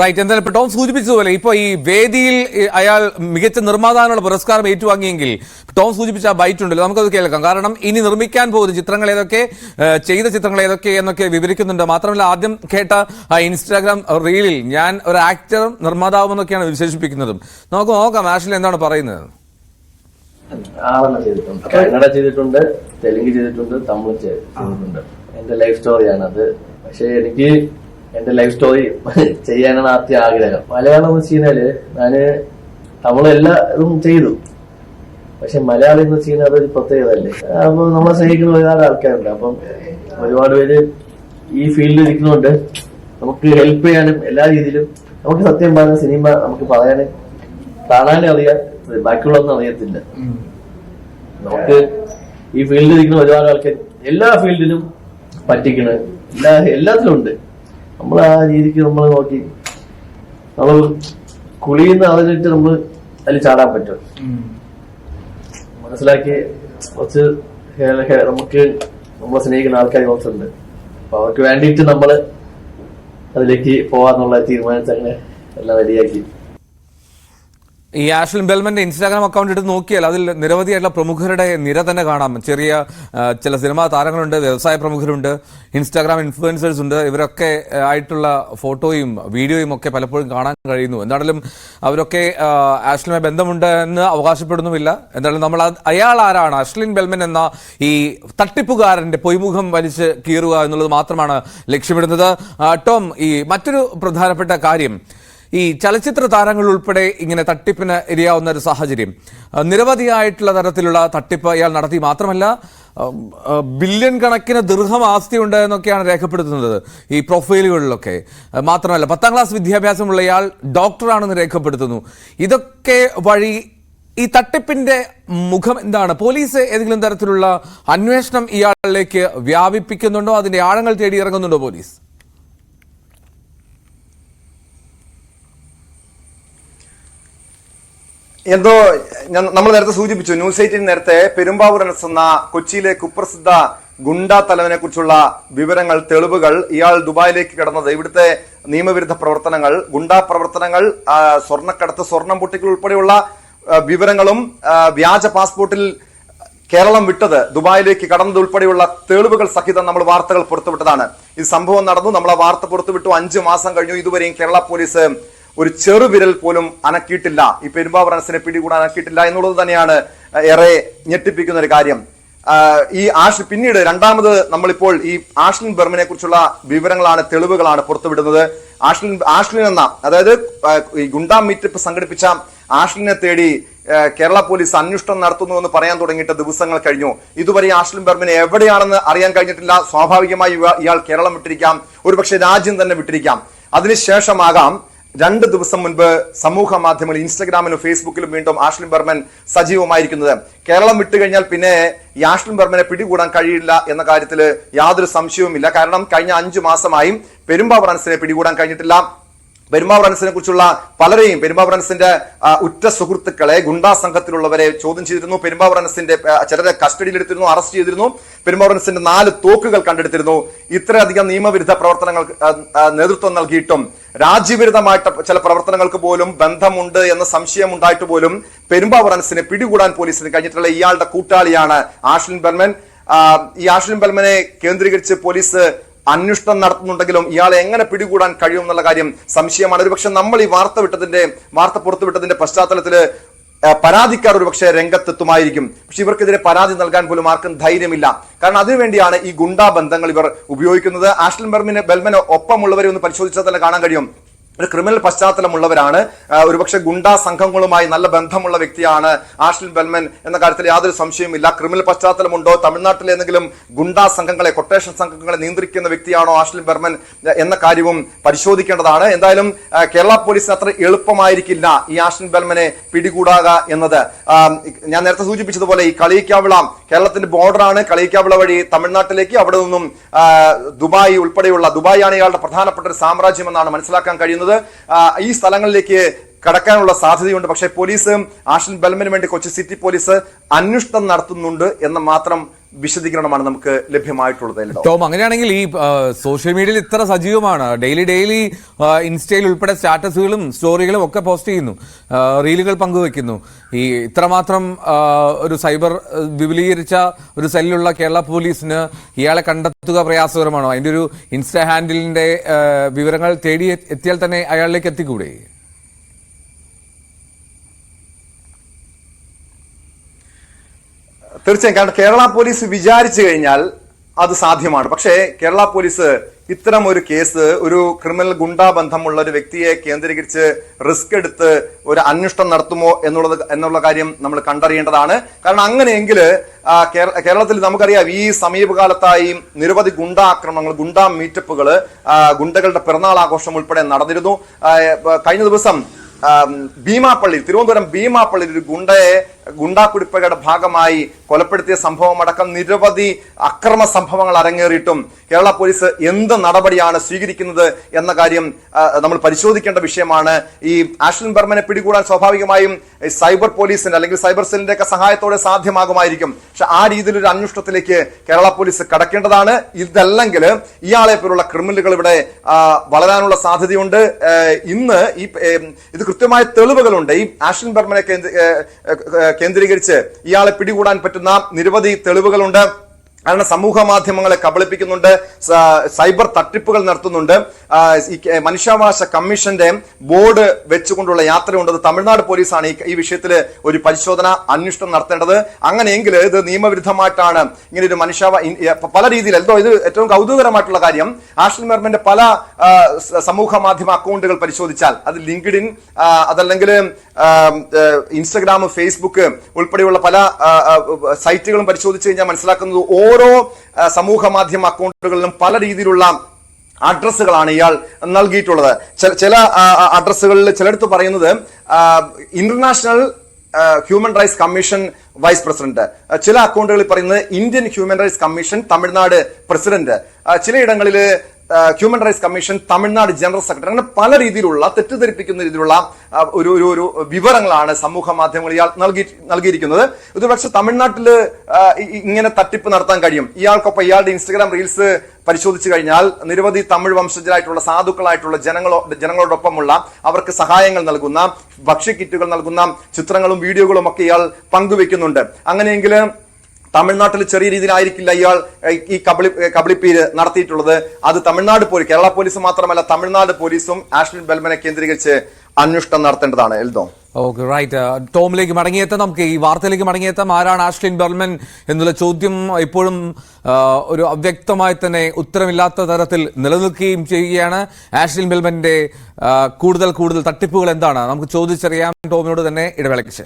Right എന്തായാലും ഇപ്പൊ Tom സൂചിപ്പിച്ചതുപോലെ ഇപ്പൊ ഈ വേദിയിൽ അയാൾ മികച്ച നിർമ്മാതാവിനുള്ള പുരസ്കാരം ഏറ്റുവാങ്ങിയെങ്കിൽ ടോം സൂചിപ്പിച്ച ആ ബൈറ്റ് ഉണ്ടല്ലോ. നമുക്കത് കേൾക്കാം. കാരണം ഇനി നിർമ്മിക്കാൻ പോകുന്ന ചിത്രങ്ങൾ ഏതൊക്കെ ചെയ്ത ചിത്രങ്ങൾ ഏതൊക്കെ എന്നൊക്കെ വിവരിക്കുന്നുണ്ട്. മാത്രമല്ല ആദ്യം കേട്ട ആ ഇൻസ്റ്റാഗ്രാം റീലിൽ ഞാൻ ഒരു ആക്ടറും നിർമ്മാതാവും എന്നൊക്കെയാണ് വിശേഷിപ്പിക്കുന്നതും. നമുക്ക് നോക്കാം ആഷിൽ എന്താണ് പറയുന്നത്? ചെയ്തിട്ടുണ്ട് കന്നഡ ചെയ്തിട്ടുണ്ട്? തെലുങ്ക് ചെയ്തിട്ടുണ്ട് തമിഴ് ചെയ്തിട്ടുണ്ട്. എന്റെ ലൈഫ് സ്റ്റോറിയാണ് അത് പക്ഷെ എനിക്ക് എന്റെ ലൈഫ് സ്റ്റോറി ചെയ്യാനാണ് ആദ്യ ആഗ്രഹം. മലയാളം എന്ന് വെച്ച് കഴിഞ്ഞാൽ ഞാൻ തമിഴ് എല്ലാതും ചെയ്തു. പക്ഷെ മലയാളം എന്ന് വെച്ച് കഴിഞ്ഞാൽ അതൊരു പ്രത്യേകതല്ലേ അപ്പൊ നമ്മളെ സ്നേഹിക്കുന്ന ഒരുപാട് ആൾക്കാരുണ്ട്. അപ്പം ഒരുപാട് പേര് ഈ ഫീൽഡിൽ ഇരിക്കുന്നുണ്ട് നമുക്ക് ഹെൽപ്പ് ചെയ്യാനും എല്ലാ രീതിയിലും നമുക്ക് സത്യം പറഞ്ഞ സിനിമ നമുക്ക് പറയാനും കാണാനും അറിയാം. ബാക്കിയുള്ളതൊന്നും അറിയത്തില്ല. നമുക്ക് ഈ ഫീൽഡിൽ ഇരിക്കുന്ന ഒരുപാട് ആൾക്കാർ എല്ലാ ഫീൽഡിലും പറ്റിക്കണ്. എല്ലാ എല്ലാത്തിലും ഉണ്ട്. നമ്മൾ ആ രീതിക്ക് നമ്മൾ നോക്കി. നമ്മൾ കുളിയുന്ന അതിലിട്ട് നമ്മൾ അതിൽ ചാടാൻ പറ്റും. മനസ്സിലാക്കി കുറച്ച് നമുക്ക് നമ്മളെ സ്നേഹിക്കുന്ന ആൾക്കാർ കുറച്ചുണ്ട്. അപ്പൊ അവർക്ക് വേണ്ടിയിട്ട് നമ്മൾ അതിലേക്ക് പോവാന്നുള്ള തീരുമാനിച്ച് അങ്ങനെ എല്ലാം റെഡിയാക്കി ഈ ആഷ്ലിൻ ബെൽമന്റെ ഇൻസ്റ്റാഗ്രാം അക്കൗണ്ട് എടുത്ത് നോക്കിയാൽ അതിൽ നിരവധിയായിട്ടുള്ള പ്രമുഖരുടെ നിര തന്നെ കാണാം. ചെറിയ ചില സിനിമാ താരങ്ങളുണ്ട് വ്യവസായ പ്രമുഖരുണ്ട് ഇൻസ്റ്റാഗ്രാം ഇൻഫ്ലുവൻസേഴ്സ് ഉണ്ട്. ഇവരൊക്കെ ആയിട്ടുള്ള ഫോട്ടോയും വീഡിയോയും ഒക്കെ പലപ്പോഴും കാണാൻ കഴിയുന്നു. എന്താണെങ്കിലും അവരൊക്കെ ആഷ്ലിനെ ബന്ധമുണ്ട് എന്ന് അവകാശപ്പെടുന്നുമില്ല. എന്തായാലും നമ്മൾ അയാൾ ആരാണ്? അഷ്ലിൻ ബെൽമൻ എന്ന ഈ തട്ടിപ്പുകാരന്റെ പൊയ്മുഖം വലിച്ച് കീറുക എന്നുള്ളത് മാത്രമാണ് ലക്ഷ്യമിടുന്നത്. ടോം ഈ മറ്റൊരു പ്രധാനപ്പെട്ട കാര്യം ഈ ചലച്ചിത്ര താരങ്ങൾ ഉൾപ്പെടെ ഇങ്ങനെ തട്ടിപ്പിന് ഇരയാവുന്ന ഒരു സാഹചര്യം. നിരവധിയായിട്ടുള്ള തരത്തിലുള്ള തട്ടിപ്പ് ഇയാൾ നടത്തി. മാത്രമല്ല ബില്യൺ കണക്കിന് ദീർഘം ആസ്തിയുണ്ട് എന്നൊക്കെയാണ് രേഖപ്പെടുത്തുന്നത് ഈ പ്രൊഫൈലുകളിലൊക്കെ. മാത്രമല്ല പത്താം ക്ലാസ് വിദ്യാഭ്യാസമുള്ള ഇയാൾ ഡോക്ടറാണെന്ന് രേഖപ്പെടുത്തുന്നു. ഇതൊക്കെ വഴി ഈ തട്ടിപ്പിന്റെ മുഖം എന്താണ്? പോലീസ് ഏതെങ്കിലും തരത്തിലുള്ള അന്വേഷണം ഇയാളിലേക്ക് വ്യാപിപ്പിക്കുന്നുണ്ടോ? അതിന്റെ ആഴങ്ങൾ തേടി ഇറങ്ങുന്നുണ്ടോ പോലീസ്? എന്തോ നമ്മൾ നേരത്തെ സൂചിപ്പിച്ചു ന്യൂസ് എയ്റ്റീൻ നേരത്തെ പെരുമ്പാവൂർ എന്ന കൊച്ചിയിലെ കുപ്രസിദ്ധ ഗുണ്ട തലവനെ കുറിച്ചുള്ള വിവരങ്ങൾ തെളിവുകൾ ഇയാൾ ദുബായിലേക്ക് കടന്നത്. ഇവിടുത്തെ നിയമവിരുദ്ധ പ്രവർത്തനങ്ങൾ ഗുണ്ടാ പ്രവർത്തനങ്ങൾ സ്വർണക്കടത്ത് സ്വർണം പൊട്ടിക്കൽ ഉൾപ്പെടെയുള്ള വിവരങ്ങളും വ്യാജ പാസ്പോർട്ടിൽ കേരളം വിട്ടത് ദുബായിലേക്ക് കടന്നത് ഉൾപ്പെടെയുള്ള തെളിവുകൾ സഹിതം നമ്മൾ വാർത്തകൾ പുറത്തുവിട്ടതാണ്. ഈ സംഭവം നടന്നു നമ്മൾ ആ വാർത്ത പുറത്തുവിട്ടു. അഞ്ചു മാസം കഴിഞ്ഞു. ഇതുവരെയും കേരള പോലീസ് ഒരു ചെറുവിരൽ പോലും അനക്കിയിട്ടില്ല. ഈ പെരുമ്പാവൂർ അനസിനെ പിടികൂടാൻ അനക്കിയിട്ടില്ല എന്നുള്ളത് തന്നെയാണ് ഏറെ ഞെട്ടിപ്പിക്കുന്ന ഒരു കാര്യം. ഈ ആഷ് പിന്നീട് രണ്ടാമത് നമ്മളിപ്പോൾ ഈ ആഷ്ലിൻ ബെർമിനെ കുറിച്ചുള്ള വിവരങ്ങളാണ് തെളിവുകളാണ് പുറത്തുവിടുന്നത്. ആഷ്ലിൻ ആഷ്ലിൻ എന്ന അതായത് ഈ ഗുണ്ടാ മീറ്റപ്പ് സംഘടിപ്പിച്ച ആഷ്ലിനെ തേടി കേരള പോലീസ് അന്വേഷണം നടത്തുന്നു എന്ന് പറയാൻ തുടങ്ങിയിട്ട് ദിവസങ്ങൾ കഴിഞ്ഞു. ഇതുവരെ ആഷ്ലിൻ ബെർമിനെ എവിടെയാണെന്ന് അറിയാൻ കഴിഞ്ഞിട്ടില്ല. സ്വാഭാവികമായി ഇയാൾ കേരളം വിട്ടിരിക്കാം. ഒരുപക്ഷെ രാജ്യം തന്നെ വിട്ടിരിക്കാം. അതിനുശേഷമാകാം രണ്ട് ദിവസം മുൻപ് സമൂഹ മാധ്യമങ്ങളിൽ ഇൻസ്റ്റഗ്രാമിലും ഫേസ്ബുക്കിലും വീണ്ടും ആഷ്ലിൻ ബർമൻ സജീവമായിരിക്കുന്നത്. കേരളം വിട്ടു കഴിഞ്ഞാൽ പിന്നെ ഈ ആഷ്ലിൻ ബർമനെ പിടികൂടാൻ കഴിയില്ല എന്ന കാര്യത്തിൽ യാതൊരു സംശയവുമില്ല. കാരണം കഴിഞ്ഞ അഞ്ചു മാസമായും പെരുമ്പാവ് റൺസിനെ പിടികൂടാൻ കഴിഞ്ഞിട്ടില്ല. പെരുമ്പാവ് റൺസിനെ കുറിച്ചുള്ള പലരെയും പെരുമ്പാവ് റൺസിന്റെ ഉറ്റ സുഹൃത്തുക്കളെ ഗുണ്ടാ സംഘത്തിലുള്ളവരെ ചോദ്യം ചെയ്തിരുന്നു. പെരുമ്പാവ് റൺസിന്റെ ചിലരെ കസ്റ്റഡിയിലെടുത്തിരുന്നു അറസ്റ്റ് ചെയ്തിരുന്നു. പെരുമ്പാവ് റൺസിന്റെ നാല് തോക്കുകൾ കണ്ടെടുത്തിരുന്നു. ഇത്രയധികം നിയമവിരുദ്ധ ആ, നേതൃത്വം നൽകിയിട്ടും രാജ്യവിരുദ്ധമായിട്ട് ചില പ്രവർത്തനങ്ങൾക്ക് പോലും ബന്ധമുണ്ട് എന്ന സംശയം ഉണ്ടായിട്ട് പോലും പെരുമ്പാവറൻസിനെ പിടികൂടാൻ പോലീസിന് കഴിഞ്ഞിട്ടുള്ള ഇയാളുടെ കൂട്ടാളിയാണ് ആഷ്ലിൻ ബർമൻ. ഈ ആഷ്ലിൻ ബർമനെ കേന്ദ്രീകരിച്ച് പോലീസ് അന്വേഷണം നടത്തുന്നുണ്ടെങ്കിലും ഇയാളെ എങ്ങനെ പിടികൂടാൻ കഴിയും എന്നുള്ള കാര്യം സംശയമാണ്. ഒരുപക്ഷെ നമ്മൾ ഈ വാർത്ത വിട്ടതിന്റെ വാർത്ത പുറത്തുവിട്ടതിന്റെ പശ്ചാത്തലത്തിൽ പരാതിക്കാർ ഒരുപക്ഷെ രംഗത്തെത്തുമായിരിക്കും. പക്ഷെ ഇവർക്കെതിരെ പരാതി നൽകാൻ പോലും ആർക്കും ധൈര്യമില്ല. കാരണം അതിനുവേണ്ടിയാണ് ഈ ഗുണ്ടാ ബന്ധങ്ങൾ ഇവർ ഉപയോഗിക്കുന്നത്. ആഷ്ലൻ ബെർമിന് ബെൽമന് ഒപ്പമുള്ളവരെ ഒന്ന് പരിശോധിച്ചാൽ തന്നെ കാണാൻ കഴിയും. ഒരു ക്രിമിനൽ പശ്ചാത്തലമുള്ളവരാണ്. ഒരുപക്ഷെ ഗുണ്ടാ സംഘങ്ങളുമായി നല്ല ബന്ധമുള്ള വ്യക്തിയാണ് ആഷ്ലിൻ ബെൽമൻ എന്ന കാര്യത്തിൽ യാതൊരു സംശയവുമില്ല. ക്രിമിനൽ പശ്ചാത്തലമുണ്ടോ? തമിഴ്നാട്ടിലെ ഏതെങ്കിലും ഗുണ്ടാ സംഘങ്ങളെ കൊട്ടേഷൻ സംഘങ്ങളെ നിയന്ത്രിക്കുന്ന വ്യക്തിയാണോ ആഷ്ലിൻ ബെർമൻ എന്ന കാര്യവും പരിശോധിക്കേണ്ടതാണ്. എന്തായാലും കേരള പോലീസിന് അത്ര എളുപ്പമായിരിക്കില്ല ഈ ആഷ്ലിൻ ബെൽമനെ പിടികൂടാക എന്നത്. ഞാൻ നേരത്തെ സൂചിപ്പിച്ചതുപോലെ ഈ കളിയിക്കാവിള കേരളത്തിന്റെ ബോർഡറാണ്. കളിയിക്കാവിള വഴി തമിഴ്നാട്ടിലേക്ക് അവിടെ നിന്നും ദുബായ് ഉൾപ്പെടെയുള്ള ദുബായ് ആണ് ഇയാളുടെ പ്രധാനപ്പെട്ട ഒരു സാമ്രാജ്യം എന്നാണ് മനസ്സിലാക്കാൻ കഴിയുന്നത്. ആ, ഈ സ്ഥലങ്ങളിലേക്ക് കടക്കാനുള്ള സാധ്യതയുണ്ട്. പക്ഷേ പോലീസ് ആഷൻ ബലമിന് വേണ്ടി കൊച്ചി സിറ്റി പോലീസ് അന്വേഷണം നടത്തുന്നുണ്ട് എന്ന് മാത്രം വിശദീകരണമാണ് നമുക്ക് ലഭ്യമായിട്ടുള്ളത് ടോം അങ്ങനെയാണെങ്കിൽ ഈ സോഷ്യൽ മീഡിയയിൽ ഇത്ര സജീവമാണ്. ഡെയിലി ഡെയിലി ഇൻസ്റ്റയിൽ ഉൾപ്പെടെ സ്റ്റാറ്റസുകളും സ്റ്റോറികളും ഒക്കെ പോസ്റ്റ് ചെയ്യുന്നു. റീലുകൾ പങ്കുവെക്കുന്നു. ഈ ഇത്രമാത്രം ഒരു സൈബർ വിപുലീകരിച്ച ഒരു സെല്ലുള്ള കേരള പോലീസിന് ഇയാളെ കണ്ടെത്തുക പ്രയാസകരമാണോ? അതിന്റെ ഒരു ഇൻസ്റ്റാ ഹാൻഡിലിന്റെ വിവരങ്ങൾ തേടി എത്തിയാൽ തന്നെ അയാളിലേക്ക് എത്തിക്കൂടെ? തീർച്ചയായും കാരണം കേരള പോലീസ് വിചാരിച്ചു കഴിഞ്ഞാൽ അത് സാധ്യമാണ്. പക്ഷേ കേരള പോലീസ് ഇത്തരം ഒരു കേസ് ഒരു ക്രിമിനൽ ഗുണ്ടാ ബന്ധമുള്ള ഒരു വ്യക്തിയെ കേന്ദ്രീകരിച്ച് റിസ്ക് എടുത്ത് ഒരു അന്വേഷണം നടത്തുമോ എന്നുള്ളത് എന്നുള്ള കാര്യം നമ്മൾ കണ്ടറിയേണ്ടതാണ്. കാരണം അങ്ങനെയെങ്കിൽ കേരളത്തിൽ നമുക്കറിയാം ഈ സമീപകാലത്തായി നിരവധി ഗുണ്ടാ ആക്രമണങ്ങൾ ഗുണ്ടാ മീറ്റപ്പുകൾ ഗുണ്ടകളുടെ പിറന്നാൾ ആഘോഷം ഉൾപ്പെടെ നടന്നിരുന്നു. കഴിഞ്ഞ ദിവസം ഭീമാപ്പള്ളിയിൽ ഭീമാപ്പള്ളി തിരുവനന്തപുരം ഭീമാപ്പള്ളിയിൽ ഒരു ഗുണ്ടയെ ഗുണ്ടാ കുടിപ്പകയുടെ ഭാഗമായി കൊലപ്പെടുത്തിയ സംഭവം അടക്കം നിരവധി അക്രമ സംഭവങ്ങൾ അരങ്ങേറിയിട്ടും കേരള പോലീസ് എന്ത് നടപടിയാണ് സ്വീകരിക്കുന്നത് എന്ന കാര്യം നമ്മൾ പരിശോധിക്കേണ്ട വിഷയമാണ്. ഈ ആഷ്ലിൻ ബർമനെ പിടികൂടാൻ സ്വാഭാവികമായും സൈബർ പോലീസിന്റെ അല്ലെങ്കിൽ സൈബർ സെല്ലിന്റെ ഒക്കെ സഹായത്തോടെ സാധ്യമാകുമായിരിക്കും. പക്ഷെ ആ രീതിയിൽ ഒരു അന്വേഷണത്തിലേക്ക് കേരള പോലീസ് കടക്കേണ്ടതാണ്. ഇതല്ലെങ്കിൽ ഇയാളെ പോലുള്ള ക്രിമിനലുകൾ ഇവിടെ വളരാനുള്ള സാധ്യതയുണ്ട്. ഇന്ന് ഈ ഇത് കൃത്യമായ തെളിവുകളുണ്ട്. ഈ ആഷ്ലിൻ ബർമനെ കേന്ദ്രീകരിച്ച് ഇയാളെ പിടികൂടാൻ പറ്റുന്ന നിരവധി തെളിവുകളുണ്ട്. കാരണം സമൂഹ മാധ്യമങ്ങളെ കബളിപ്പിക്കുന്നുണ്ട് സൈബർ തട്ടിപ്പുകൾ നടത്തുന്നുണ്ട്. മനുഷ്യാവകാശ കമ്മീഷന്റെ ബോർഡ് വെച്ചുകൊണ്ടുള്ള യാത്രയുണ്ടത് തമിഴ്നാട് പോലീസാണ് ഈ വിഷയത്തിൽ ഒരു പരിശോധന അന്വേഷണം നടത്തേണ്ടത്. അങ്ങനെയെങ്കിൽ ഇത് നിയമവിരുദ്ധമായിട്ടാണ് ഇങ്ങനെ ഒരു മനുഷ്യാവ പല രീതിയിൽ എന്തോ ഇത് ഏറ്റവും കൗതുകരമായിട്ടുള്ള കാര്യം ആഷൻ മെർമന്റെ പല സമൂഹ മാധ്യമ അക്കൗണ്ടുകൾ പരിശോധിച്ചാൽ അത് ലിങ്ക്ഡിൻ അതല്ലെങ്കിൽ ഇൻസ്റ്റഗ്രാം ഫേസ്ബുക്ക് ഉൾപ്പെടെയുള്ള പല സൈറ്റുകളും പരിശോധിച്ച് കഴിഞ്ഞാൽ മനസ്സിലാക്കുന്നത് ഓരോ ആ, സമൂഹ മാധ്യമ അക്കൗണ്ടുകളിലും പല രീതിയിലുള്ള അഡ്രസ്സുകളാണ് ഇയാൾ നൽകിയിട്ടുള്ളത്. ചില അഡ്രസ്സുകളിൽ ചിലടത്ത് പറയുന്നത് international human rights commission vice president ചില അക്കൗണ്ടുകളിൽ പറയുന്നത് Indian human rights commission Tamil Nadu president ചിലയിടങ്ങളിൽ human rights commission Tamil Nadu general secretary അങ്ങനെ പല രീതിയിലുള്ള തെറ്റിദ്ധരിപ്പിക്കുന്ന രീതിയിലുള്ള ഒരു ഒരു ഒരു വിവരങ്ങളാണ് സമൂഹ മാധ്യമങ്ങൾ ഇയാൾ നൽകി നൽകിയിരിക്കുന്നത്. ഇതൊരുപക്ഷെ തമിഴ്നാട്ടിൽ ഇങ്ങനെ തട്ടിപ്പ് നടത്താൻ കഴിയും. ഇയാൾക്കൊപ്പം ഇയാളുടെ ഇൻസ്റ്റഗ്രാം റീൽസ് പരിശോധിച്ചു കഴിഞ്ഞാൽ നിരവധി തമിഴ് വംശജരായിട്ടുള്ള സാധുക്കളായിട്ടുള്ള ജനങ്ങളോ ജനങ്ങളോടൊപ്പമുള്ള അവർക്ക് സഹായങ്ങൾ നൽകുന്ന ഭക്ഷ്യക്കിറ്റുകൾ നൽകുന്ന ചിത്രങ്ങളും വീഡിയോകളും ഒക്കെ ഇയാൾ പങ്കുവെക്കുന്നുണ്ട്. അങ്ങനെയെങ്കിൽ തമിഴ്നാട്ടിൽ ചെറിയ രീതിയിലായിരിക്കില്ല ഇയാൾ ഈ കബളി കബളിപ്പീര് നടത്തിയിട്ടുള്ളത്. അത് തമിഴ്നാട് പോലീസ് കേരള പോലീസ് മാത്രമല്ല തമിഴ്നാട് പോലീസും ആഷ്ലിൻ ബെൽമനെ കേന്ദ്രീകരിച്ച് അന്വേഷണം നടത്തേണ്ടതാണ്. എൽദോ. ഓക്കെ റൈറ്റ് ടോമിലേക്ക് മടങ്ങിയെത്താം. നമുക്ക് ഈ വാർത്തയിലേക്ക് മടങ്ങിയെത്താം. ആരാണ് ആഷ്ലിൻ ബെർമൻ എന്നുള്ള ചോദ്യം ഇപ്പോഴും ഒരു അവ്യക്തമായി തന്നെ ഉത്തരമില്ലാത്ത തരത്തിൽ നിലനിൽക്കുകയും ചെയ്യുകയാണ്. ആഷ്ലിൻ ബെൽമന്റെ കൂടുതൽ കൂടുതൽ തട്ടിപ്പുകൾ എന്താണ്? നമുക്ക് ചോദിച്ചറിയാം. ടോമിനോട് തന്നെ ഇടവേളയ്ക്ക് ശേഷം.